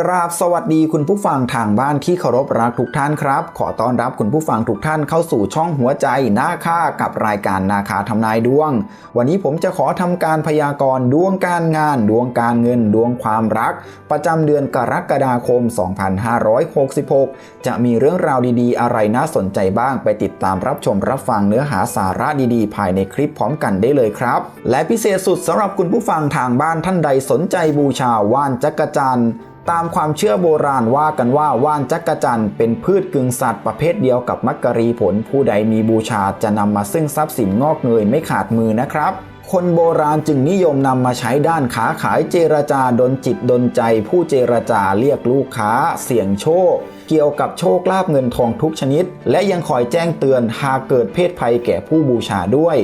กราบสวัสดีคุณผู้ฟังทางบ้านที่เคารพรักทุกท่านครับ ขอต้อนรับคุณผู้ฟังทุกท่านเข้าสู่ช่องหัวใจนาคากับรายการนาคาทำนายดวง วันนี้ผมจะขอทำการพยากรณ์ดวงการงาน ดวงการเงินดวงความรัก ประจำเดือนกรกฎาคม 2566 จะมีเรื่องราวดีๆ อะไรน่าสนใจบ้างไปติดตามรับชมรับฟังเนื้อหาสาระดีๆ ภายในคลิปพร้อมกันได้เลยครับ และพิเศษสุดสำหรับคุณผู้ฟังทางบ้านท่านใดสนใจบูชาว่านจักรจันทร์ ตามความเชื่อโบราณว่ากันว่าว่านจักรจันเป็นพืชกึ่งสัตว์ประเภทเดียวกับมักกะรีผลผู้ใดมีบูชาจะนำมาซึ่งทรัพย์สินงอกเงยไม่ขาดมือนะครับ คนโบราณจึงนิยมนำมาใช้ด้านค้าขายเจรจาดนจิตดนใจ ผู้เจรจาเรียกลูกค้า เสี่ยงโชค เกี่ยวกับโชคลาภเงินทองทุกชนิด และยังคอยแจ้งเตือนหากเกิดเพศภัยแก่ผู้บูชาด้วย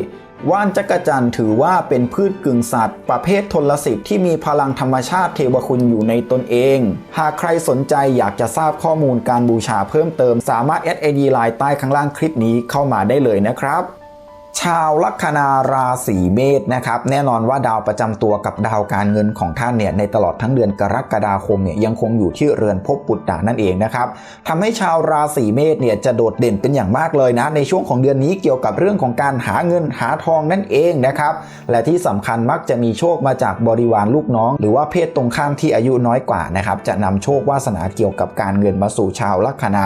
ว่านจักรจันทร์ถือว่าเป็นพืชกึ่งสัตว์ ประเภททลสิทธิ์ที่มีพลังธรรมชาติเทวคุณอยู่ในตนเอง หากใครสนใจอยากจะทราบข้อมูลการบูชาเพิ่มเติม สามารถแอดเอดีไลน์ใต้ข้างล่างคลิปนี้เข้ามาได้เลยนะครับ ชาวลัคนาราศีเมษนะครับแน่นอนว่าดาวประจำตัวกับดาวการเงินของท่านเนี่ยในตลอดทั้งเดือนกรกฎาคมเนี่ยยังคงอยู่ที่เรือนภพปุตตานั่นเองนะครับทำให้ชาวราศีเมษเนี่ยจะโดดเด่นเป็นอย่างมากเลยนะ ในช่วงของเดือนนี้เกี่ยวกับเรื่องของการหาเงินหาทองนั่นเองนะครับและที่สำคัญมักจะมีโชคมาจากบริวารลูกน้อง หรือว่าเพศตรงข้ามที่อายุน้อยกว่านะครับจะนำโชควาสนาเกี่ยวกับการเงินมาสู่ชาวลัคนา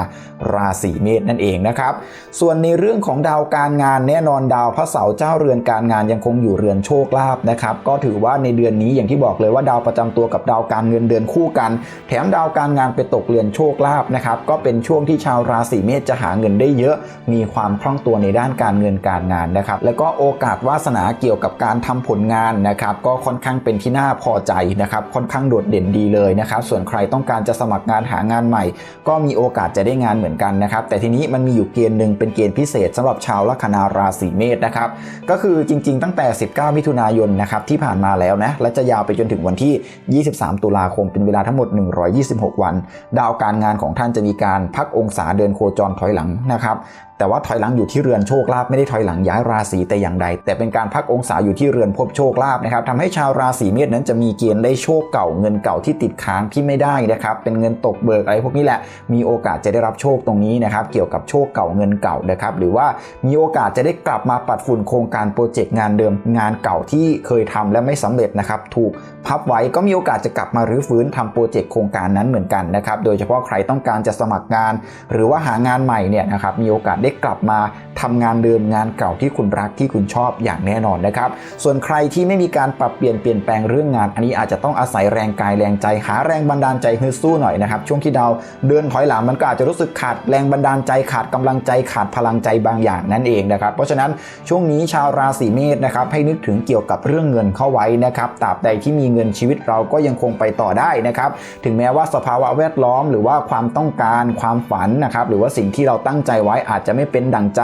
ราศีเมษนั่นเองนะครับส่วนในเรื่องของดาวการงานแน่นอนดาวพระเสาร์เจ้าเรือนการงานยังคงอยู่เรือนโชคลาภนะครับ ก็ถือว่าในเดือนนี้อย่างที่บอกเลยว่าดาวประจำตัวกับดาวการเงินเดือนคู่กัน แถมดาวการงานไปตกเรือนโชคลาภนะครับ ก็เป็นช่วงที่ชาวราศีเมษจะหาเงินได้เยอะ มีความคล่องตัวในด้านการเงินการงานนะครับ แล้วก็โอกาสวาสนาเกี่ยวกับการทำผลงานนะครับ ก็ค่อนข้างเป็นที่น่าพอใจนะครับ ค่อนข้างโดดเด่นดีเลยนะครับ ส่วนใครต้องการจะสมัครงานหางานใหม่ ก็มีโอกาสจะได้งานเหมือนกันนะครับ แต่ทีนี้มันมีอยู่เกณฑ์หนึ่งเป็นเกณฑ์พิเศษสำหรับชาวลัคนาราศีเมษนะครับ ก็คือจริง ๆ ตั้งแต่ 19 มิถุนายนนะครับที่ผ่านมาแล้วนะ และจะยาวไปจนถึงวันที่ 23 ตุลาคมเป็นเวลาทั้งหมด 126 วัน ดาวการงานของท่านจะมีการพักองศาเดินโคจรถอยหลังนะครับแต่ว่าถอยหลังอยู่ที่เรือนโชคลาภไม่ได้ถอยหลังย้ายราศีแต่อย่างใด แต่เป็นการพักองศาอยู่ที่เรือนภพโชคลาภนะครับทำให้ชาวราศีเมษนั้นจะมีเกณฑ์ได้โชคเก่าเงินเก่าที่ติดค้างที่ไม่ได้นะครับเป็นเงินตกเบิกอะไรพวกนี้แหละมีโอกาสจะได้รับโชคตรงนี้นะครับเกี่ยวกับโชคเก่าเงินเก่านะครับหรือว่ามีโอกาสจะได้กลับมาปัดฝุ่นโครงการโปรเจกต์งานเดิมงานเก่าที่เคยทำและไม่สำเร็จนะครับถูกพับไว้ก็มีโอกาสจะกลับมารื้อฟื้นทำโปรเจกต์โครงการนั้นเหมือนกันนะครับโดยเฉพาะใครต้องการจะสมัครงาน หรือว่าหางานใหม่เนี่ยนะครับมีโอกาสได้กลับมาทำงานเดิมงานเก่าที่คุณรักที่คุณชอบอย่างแน่นอนนะครับ ส่วนใครที่ไม่มีการปรับเปลี่ยนเปลี่ยนแปลงเรื่องงาน อันนี้อาจจะต้องอาศัยแรงกายแรงใจหาแรงบันดาลใจฮึดสู้หน่อยนะครับ ช่วงที่ดาวเดินถอยหลังมันก็อาจจะรู้สึกขาดแรงบันดาลใจขาดกำลังใจขาดพลังใจบางอย่างนั่นเองนะครับ เพราะฉะนั้นช่วงนี้ชาวราศีเมษนะครับให้นึกถึงเกี่ยวกับเรื่องเงินเข้าไว้นะครับตราบใดที่มีเงินชีวิตเราก็ยังคงไปต่อได้นะครับ ถึงแม้ว่าสภาวะแวดล้อม หรือว่าความต้องการความฝันนะครับหรือว่าสิ่งที่เราตั้งใจไว้อาจจะไม่เป็นดังใจ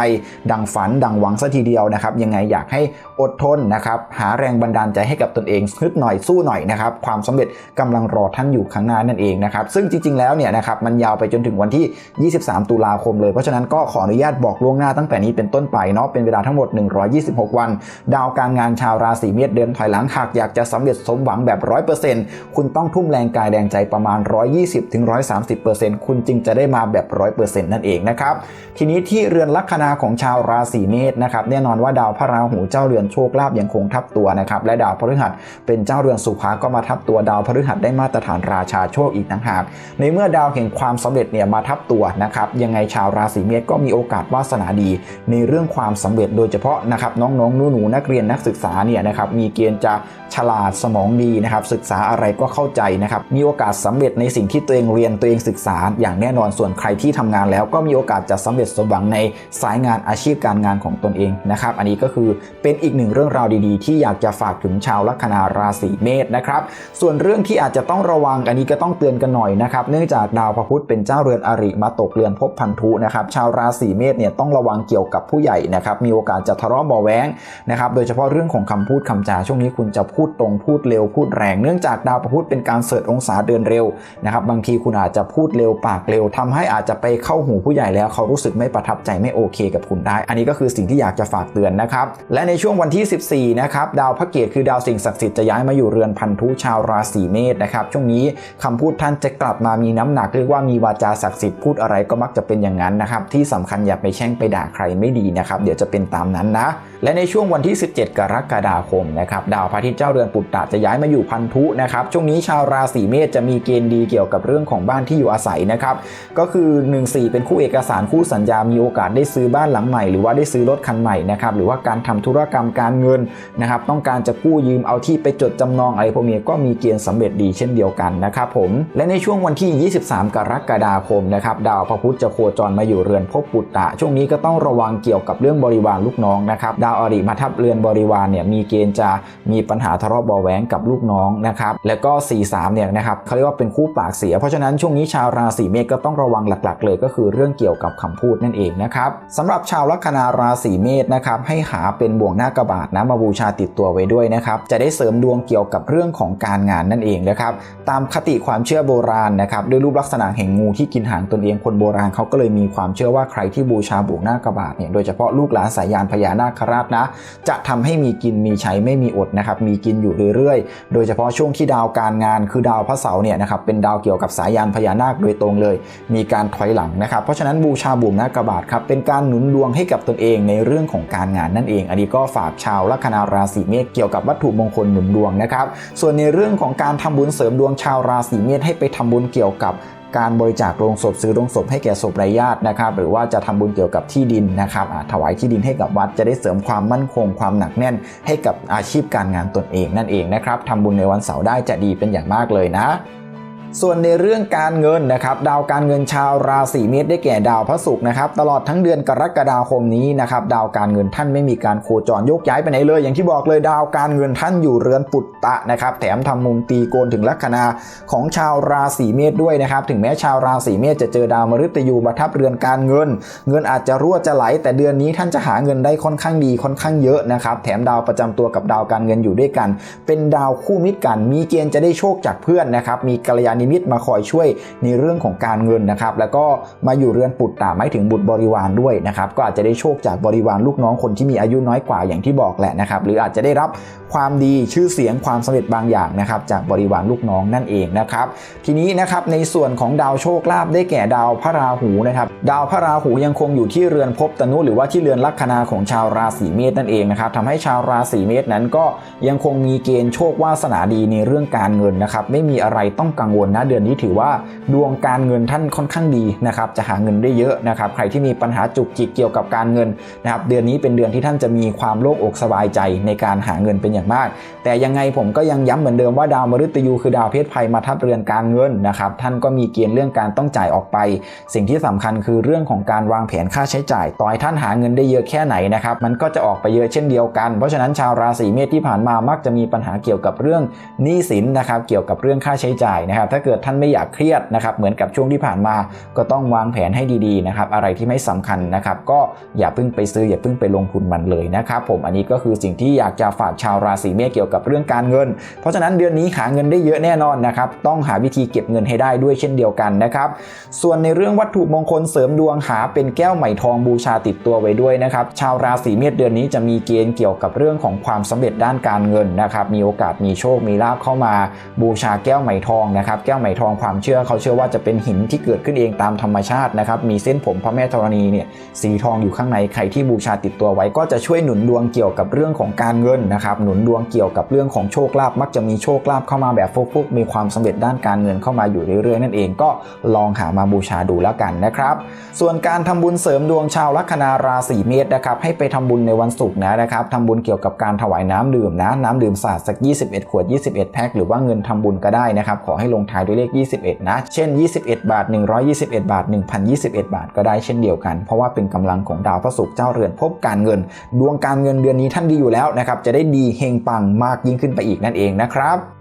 ดังฝัน ดังหวังซะทีเดียวนะครับ ยังไงอยากให้อดทนนะครับ หาแรงบันดาลใจให้กับตนเองฮึดหน่อยสู้หน่อยนะครับ ความสำเร็จกำลังรอท่านอยู่ข้างหน้านั่นเองนะครับ ซึ่งจริง ๆ แล้วเนี่ยนะครับ มันยาวไปจนถึงวันที่ 23 ตุลาคมเลย เพราะฉะนั้นก็ขออนุญาตบอกล่วงหน้าตั้งแต่นี้เป็นต้นไปเนาะ เป็นเวลาทั้งหมด 126 วัน ดาวการงานชาวราศีเมษเดินถอยหลังหากอยากจะสำเร็จสมหวังแบบ 100%คุณต้องทุ่มแรงกายแรงใจประมาณ 120-130%คุณจึงจะได้มาแบบ 100%นั่นเองนะครับ ทีนี้ที่เรือนลัคนาของชาวราศีเมษนะครับแน่นอนว่าดาวพระราหูเจ้าเรือนโชคลาภยังคงทับตัวนะครับและดาวพฤหัสเป็นเจ้าเรือนสุภาก็มาทับตัวดาวพฤหัสได้มาตรฐานราชาโชคอีกต่างหาก ในเมื่อดาวแห่งความสำเร็จเนี่ยมาทับตัวนะครับยังไงชาวราศีเมษก็มีโอกาสวาสนาดี ในเรื่องความสำเร็จโดยเฉพาะนะครับน้องๆหนูๆนักเรียนนักศึกษาเนี่ยนะครับมีเกณฑ์จะฉลาดสมองดีนะครับศึกษาอะไรก็เข้าใจนะครับมีโอกาสสำเร็จในสิ่งที่ตัวเองเรียนตัวเองศึกษา อย่างแน่นอนส่วนใครที่ทำงานแล้วก็มีโอกาสจะสำเร็จสมหวังในสายงานอาชีพการงานของตนเองนะครับ อันนี้ก็คือเป็นอีกหนึ่งเรื่องราวดีๆ ที่อยากจะฝากถึงชาวลัคนาราศีเมษนะครับ ส่วนเรื่องที่อาจจะต้องระวังอันนี้ก็ต้องเตือนกันหน่อยนะครับ เนื่องจากดาวพระพุธเป็นเจ้าเรือนอริมาตกเรือนภพพันธุนะครับ ชาวราศีเมษเนี่ยต้องระวังเกี่ยวกับผู้ใหญ่นะครับ มีโอกาสจะทะเลาะเบาะแว้งนะครับโดยเฉพาะเรื่องของคำพูดคำจาช่วงนี้คุณจะพูดตรงพูดเร็วพูดแรง เนื่องจากดาวพระพุธเป็นการเสริฐองศาเดินเร็วนะครับบางทีคุณอาจจะพูดเร็วปากเร็วทำให้อาจจะไปเข้าหูผู้ใหญ่แล้วเขารู้สึกไม่ประทับใจไม่โอเคกับคุณได้ อันนี้ก็คือสิ่งที่อยากจะฝากเตือนนะครับ และในช่วงวันที่ 14 นะครับ ดาวพระเกตคือดาวสิ่งศักดิ์สิทธิ์จะย้ายมาอยู่เรือนพันธุชาวราศีเมษนะครับ ช่วงนี้คำพูดท่านจะกลับมามีน้ำหนักเรียกว่ามีวาจาศักดิ์สิทธิ์พูดอะไรก็มักจะเป็นอย่างนั้นนะครับ ที่สำคัญอย่าไปแช่งไปด่าใครไม่ดีนะครับ เดี๋ยวจะเป็นตามนั้นนะ และในช่วงวันที่ 17 กรกฎาคมนะครับ ดาวพระอาทิตย์เจ้าเรือนปุตตะจะย้ายมาอยู่พันธุนะครับ ช่วงนี้ชาวราศีเมษจะมีเกณฑ์ดีเกี่ยวกับเรื่องของบ้านที่อยู่อาศัยนะครับ ก็คือ 1-4 เป็นคู่เอกสารคู่สัญญามีโออกาสได้ซื้อบ้านหลังใหม่หรือว่าได้ซื้อรถคันใหม่นะครับหรือว่าการทำธุรกรรมการเงินนะครับต้องการจะกู้ยืมเอาที่ไปจดจำนองอะไรพวกนี้ก็มีเกณฑ์สำเร็จดีเช่นเดียวกันนะครับผมและในช่วงวันที่ 23 กรกฎาคมนะครับดาวพระพุธจะโคจรมาอยู่เรือนภพปุตตะ ช่วงนี้ก็ต้องระวังเกี่ยวกับเรื่องบริวารลูกน้องนะครับดาวอริมาทับเรือนบริวารเนี่ยมีเกณฑ์จะมีปัญหาทะเลาะเบาะแหวงกับลูกน้องนะครับแล้วก็ 43 เนี่ยนะครับเขาเรียกว่าเป็นคู่ปากเสีย เพราะฉะนั้นช่วงนี้ชาวราศีเมษก็ต้องระวังหลัก ๆ เลยก็คือเรื่องเกี่ยวกับคำพูดนั่นเองนะครับสำหรับชาวลัคนาราศีเมษนะครับให้หาเป็นบ่วงหน้ากระบาดนะมาบูชาติดตัวไว้ด้วยนะครับจะได้เสริมดวงเกี่ยวกับเรื่องของการงานนั่นเองนะครับตามคติความเชื่อโบราณนะครับด้วยรูปลักษณะแห่งงูที่กินหางตนเองคนโบราณเขาก็เลยมีความเชื่อว่าใครที่บูชาบ่วงหน้ากระบาดเนี่ยโดยเฉพาะลูกหลานสายยานพญานาคราชนะจะทำให้มีกินมีใช้ไม่มีอดนะครับมีกินอยู่เรื่อยๆ โดยเฉพาะช่วงที่ดาวการงานคือดาวพระเสาร์เนี่ยนะครับเป็นดาวเกี่ยวกับสายยานพญานาคโดยตรงเลย มีการถอยหลังนะครับเพราะฉะนั้นบูชาบุ่มหน้ากระบาดครับเป็นการหนุนดวงให้กับตนเองในเรื่องของการงานนั่นเอง อันนี้ก็ฝากชาวลัคนาราศีเมษเกี่ยวกับวัตถุมงคลหนุนดวงนะครับ ส่วนในเรื่องของการทำบุญเสริมดวงชาวราศีเมษให้ไปทำบุญเกี่ยวกับการบริจาคโรงศพซื้อโรงศพให้แก่ศพไร้ญาตินะครับ หรือว่าจะทำบุญเกี่ยวกับที่ดินนะครับถวายที่ดินให้กับวัดจะได้เสริมความมั่นคงความหนักแน่น ให้กับอาชีพการงานตนเองนั่นเองนะครับทำบุญในวันเสาร์ได้จะดีเป็นอย่างมากเลยนะ ส่วนในเรื่องการเงินนะครับดาวการเงินชาวราศีเมษได้แก่ดาวพระศุกร์นะครับตลอดทั้งเดือนกรกฎาคมนี้นะครับดาวการเงินท่านไม่มีการโคจรโยกย้ายไปไหนเลย อย่างที่บอกเลยดาวการเงินท่านอยู่เรือนปุตตะนะครับแถมทำมุมตีโกนถึงลัคนาของชาวราศีเมษด้วยนะครับถึงแม้ชาวราศีเมษจะเจอดาวมฤตยูมาทับเรือนการเงิน เงินอาจจะรั่วจะไหล แต่เดือนนี้ท่านจะหาเงินได้ค่อนข้างดีค่อนข้างเยอะนะครับแถมดาวประจำตัวกับดาวการเงินอยู่ด้วยกัน เป็นดาวคู่มิตรกัน มีเกณฑ์จะได้โชคจากเพื่อนนะครับมีกัลยาณมิตรมาคอยช่วยในเรื่องของการเงินนะครับ แล้วก็มาอยู่เรือนปุตตะไม่ถึงบุตรบริวารด้วยนะครับ ก็อาจจะได้โชคจากบริวารลูกน้องคนที่มีอายุน้อยกว่าอย่างที่บอกแหละนะครับ หรืออาจจะได้รับความดีชื่อเสียงความสำเร็จบางอย่างนะครับจากบริวารลูกน้องนั่นเองนะครับ ทีนี้นะครับในส่วนของดาวโชคลาภได้แก่ดาวพระราหูนะครับ ดาวพระราหูยังคงอยู่ที่เรือนภพตนุหรือว่าที่เรือนลัคนาของชาวราศีเมษนั่นเองนะครับทำให้ชาวราศีเมษนั้นก็ยังคงมีเกณฑ์โชควาสนาดีในเรื่องการเงินนะครับ ไม่มีอะไรต้องกังวลนะเดือนนี้ถือว่าดวงการเงินท่านค่อนข้างดีนะครับจะหาเงินได้เยอะนะครับใครที่มีปัญหาจุกจิกเกี่ยวกับการเงินนะครับเดือนนี้เป็นเดือนที่ท่านจะมีความโล่งอกสบายใจในการหาเงินเป็นอย่างมาก แต่ยังไงผมก็ยังย้ำเหมือนเดิมว่าดาวมฤตยูคือดาวเพศภัยมาทับเรือนการเงินนะครับท่านก็มีเกณฑ์เรื่องการต้องจ่ายออกไป สิ่งที่สำคัญคือเรื่องของการวางแผนค่าใช้จ่าย ต่อให้ท่านหาเงินได้เยอะแค่ไหนนะครับมันก็จะออกไปเยอะเช่นเดียวกัน เพราะฉะนั้นชาวราศีเมษที่ผ่านมามักจะมีปัญหาเกี่ยวกับเรื่องหนี้สินนะครับเกี่ยวกับเรื่องค่าใช้จ่ายนะครับถ้าเกิดท่านไม่อยากเครียดนะครับเหมือนกับช่วงที่ผ่านมาก็ต้องวางแผนให้ดีๆนะครับอะไรที่ไม่สำคัญนะครับก็อย่าเพิ่งไปซื้ออย่าเพิ่งไปลงทุนมันเลยนะครับผมอันนี้ก็คือสิ่งที่อยากจะฝากชาวราศีเมษเกี่ยวกับเรื่องการเงิน เพราะฉะนั้นเดือนนี้หาเงินได้เยอะแน่นอนนะครับต้องหาวิธีเก็บเงินให้ได้ด้วยเช่นเดียวกันนะครับส่วนในเรื่องวัตถุมงคลเสริมดวงหาเป็นแก้วไหมทองบูชาติดตัวไว้ด้วยนะครับชาวราศีเมษเดือนนี้จะมีเกณฑ์เกี่ยวกับเรื่องของความสำเร็จด้านการเงินนะครับมีโอกาสมีโชคมีลาภเข้ามาบูชาแก้วไหมทองนะครับก้วไหมทองความเชื่อเขาเชื่อว่าจะเป็นหินที่เกิดขึ้นเองตามธรรมชาตินะครับมีเส้นผมพระแม่ธรณีเนี่ยสีทองอยู่ข้างในใครที่บูชาติดตัวไว้ ก็จะช่วยหนุนดวงเกี่ยวกับเรื่องของการเงินนะครับหนุนดวงเกี่ยวกับเรื่องของโชคลาภมักจะมีโชคลาภเข้ามาแบบฟุกๆมีความสำเร็จด้านการเงินเข้ามาอยู่เรื่อยๆนั่นเองก็ลองหามาบูชาดูแล้วกันนะครับ ส่วนการทำบุญเสริมดวงชาวลัคนาราศีเมษนะครับให้ไปทำบุญในวันศุกร์นะนะครับทำบุญเกี่ยวกับการถวายน้ำดื่มนะน้ำดื่มสาดสัก 21 ขวด 21 แพ็คหรือว่าเงินทำบุญก็ได้นะครับขอให้ลงท้ายด้วยเลข 21 นะ เช่น 21 บาท 121 บาท 1,021 บาท ก็ได้เช่นเดียวกัน เพราะว่าเป็นกำลังของดาวพระศุกร์เจ้าเรือนพบการเงิน ดวงการเงินเดือนนี้ท่านดีอยู่แล้วนะครับ จะได้ดีเฮงปังมากยิ่งขึ้นไปอีกนั่นเองนะครับ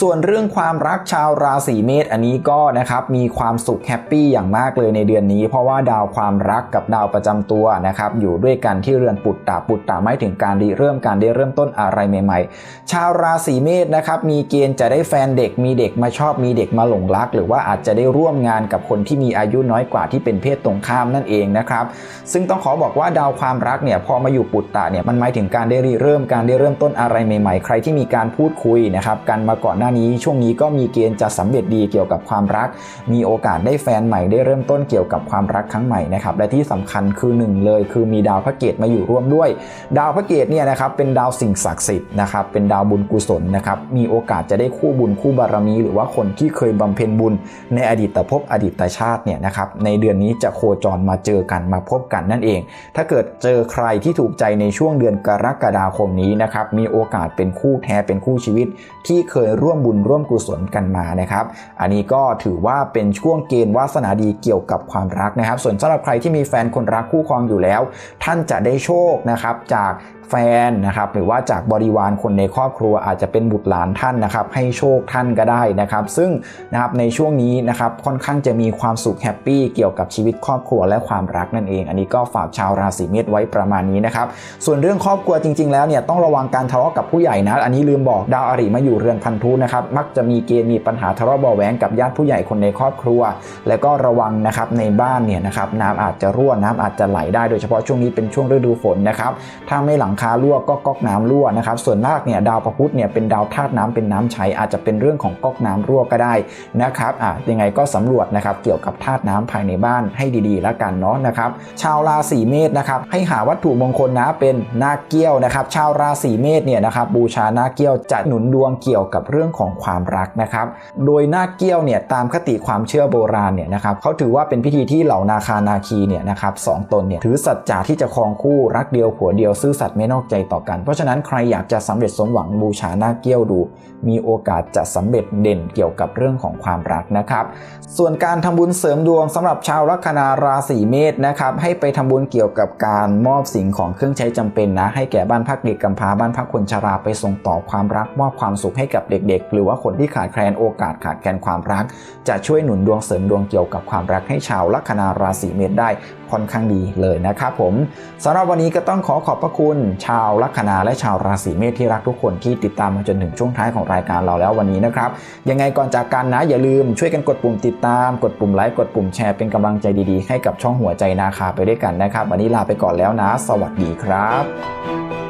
ส่วนเรื่องความรักชาวราศีเมษอันนี้ก็นะครับมีความสุขแฮปปี้อย่างมากเลยในเดือนนี้ เพราะว่าดาวความรักกับดาวประจำตัวนะครับอยู่ด้วยกันที่เรือนปุตตะปุตตะไม่ถึงการริเริ่มการได้เริ่มต้นอะไรใหม่ ๆ ชาวราศีเมษนะครับมีเกณฑ์จะได้แฟนเด็กมีเด็กมาชอบมีเด็กมาหลงรัก หรือว่าอาจจะได้ร่วมงานกับคนที่มีอายุน้อยกว่าที่เป็นเพศตรงข้ามนั่นเองนะครับซึ่งต้องขอบอกว่าดาวความรักเนี่ยพอมาอยู่ปุตตะเนี่ยมันหมายถึงการได้ริเริ่มการได้เริ่มต้นอะไรใหม่ ๆ ใครที่มีการพูดคุยนะครับกันมาก่อนหน้านี้ ช่วงนี้ก็มีเกณฑ์จะสำเร็จดีเกี่ยวกับความรัก มีโอกาสได้แฟนใหม่ได้เริ่มต้นเกี่ยวกับความรักครั้งใหม่นะครับและที่สำคัญคือหนึ่งเลย คือมีดาวพระเกตมาอยู่ร่วมด้วย ดาวพระเกตเนี่ยนะครับเป็นดาวสิ่งศักดิ์สิทธิ์นะครับเป็นดาวบุญกุศลนะครับมีโอกาสจะได้คู่บุญคู่บารมี หรือว่าคนที่เคยบำเพ็ญบุญในอดีตภพอดีตชาติเนี่ยนะครับในเดือนนี้จะโคจรมาเจอกันมาพบกันนั่นเอง ถ้าเกิดเจอใครที่ถูกใจในช่วงเดือนกรกฎาคมนี้นะครับมีโอกาสเป็นคู่แท้เป็นคู่ชีวิตที่เคยร่วมบุญร่วมกุศลกันมานะครับ อันนี้ก็ถือว่าเป็นช่วงเกณฑ์วาสนาดีเกี่ยวกับความรักนะครับ ส่วนสำหรับใครที่มีแฟนคนรักคู่ครองอยู่แล้ว ท่านจะได้โชคนะครับจาก แฟนนะครับหรือว่าจากบริวารคนในครอบครัวอาจจะเป็นบุตรหลานท่านนะครับ ให้โชคท่านก็ได้นะครับ ซึ่งนะครับในช่วงนี้นะครับค่อนข้างจะมีความสุขแฮปปี้เกี่ยวกับชีวิตครอบครัวและความรักนั่นเอง อันนี้ก็ฝากชาวราศีเมษไว้ประมาณนี้นะครับ ส่วนเรื่องครอบครัวจริง ๆ แล้วเนี่ยต้องระวังการทะเลาะกับผู้ใหญ่นะ อันนี้ลืมบอกดาวอริมาอยู่เรือนพันธุนะครับ มักจะมีเกณฑ์มีปัญหาทะเลาะเบาแหวงกับญาติผู้ใหญ่คนในครอบครัว แล้วก็ระวังนะครับในบ้านเนี่ยนะครับน้ำอาจจะรั่วน้ำอาจจะไหลได้โดยเฉพาะช่วงนี้เป็นช่วงฤดูฝนนะครับถ้าไม่หลังคารั่วก็ก๊อกน้ำรั่วนะครับส่วนมากเนี่ยดาวพระพุธเนี่ยเป็นดาวธาตุน้ำเป็นน้ำใช้อาจจะเป็นเรื่องของก๊อกน้ำรั่วก็ได้นะครับอะยังไงก็สำรวจนะครับเกี่ยวกับธาตุน้ำภายในบ้านให้ดีๆ แล้วกันเนาะนะครับชาวราศีเมษนะครับให้หาวัตถุมงคลนะเป็นนาเกี้ยวนะครับชาวราศีเมษเนี่ยนะครับบูชานาเกี้ยวจะหนุนดวงเกี่ยวกับเรื่องของความรักนะครับโดยนาเกี้ยวเนี่ยตามคติความเชื่อโบราณเนี่ยนะครับเขาถือว่าเป็นพิธีที่เหล่านาคานาคีเนี่ยนะครับสองตนเนี่ยถือสัจจะที่จะครองคู่รักเดียวผัวเดียวซื่อสัตย์ไม่นอกใจต่อกัน เพราะฉะนั้นใครอยากจะสำเร็จสมหวังบูชาหน้าเกี้ยวดู มีโอกาสจะสำเร็จเด่นเกี่ยวกับเรื่องของความรักนะครับ ส่วนการทำบุญเสริมดวงสำหรับชาวลัคนาราศีเมษนะครับให้ไปทำบุญเกี่ยวกับการมอบสิ่งของเครื่องใช้จำเป็นนะ ให้แก่บ้านพักเด็กกำพร้าบ้านพักคนชราไปส่งต่อความรักมอบความสุขให้กับเด็ก ๆ หรือว่าคนที่ขาดแคลนโอกาสขาดแคลนความรัก จะช่วยหนุนดวงเสริมดวงเกี่ยวกับความรักให้ชาวลัคนาราศีเมษได้ค่อนข้างดีเลยนะครับผมสำหรับวันนี้ก็ต้องขอขอบพระคุณชาวลัคนาและชาวราศีเมษที่รักทุกคนที่ติดตามมาจนถึงช่วงท้ายของรายการเราแล้ววันนี้นะครับ ยังไงก่อนจากกันนะอย่าลืมช่วยกันกดปุ่มติดตาม กดปุ่มไลค์กดปุ่มแชร์เป็นกำลังใจดีๆ ให้กับช่องหัวใจนาคาไปด้วยกันนะครับ วันนี้ลาไปก่อนแล้วนะ สวัสดีครับ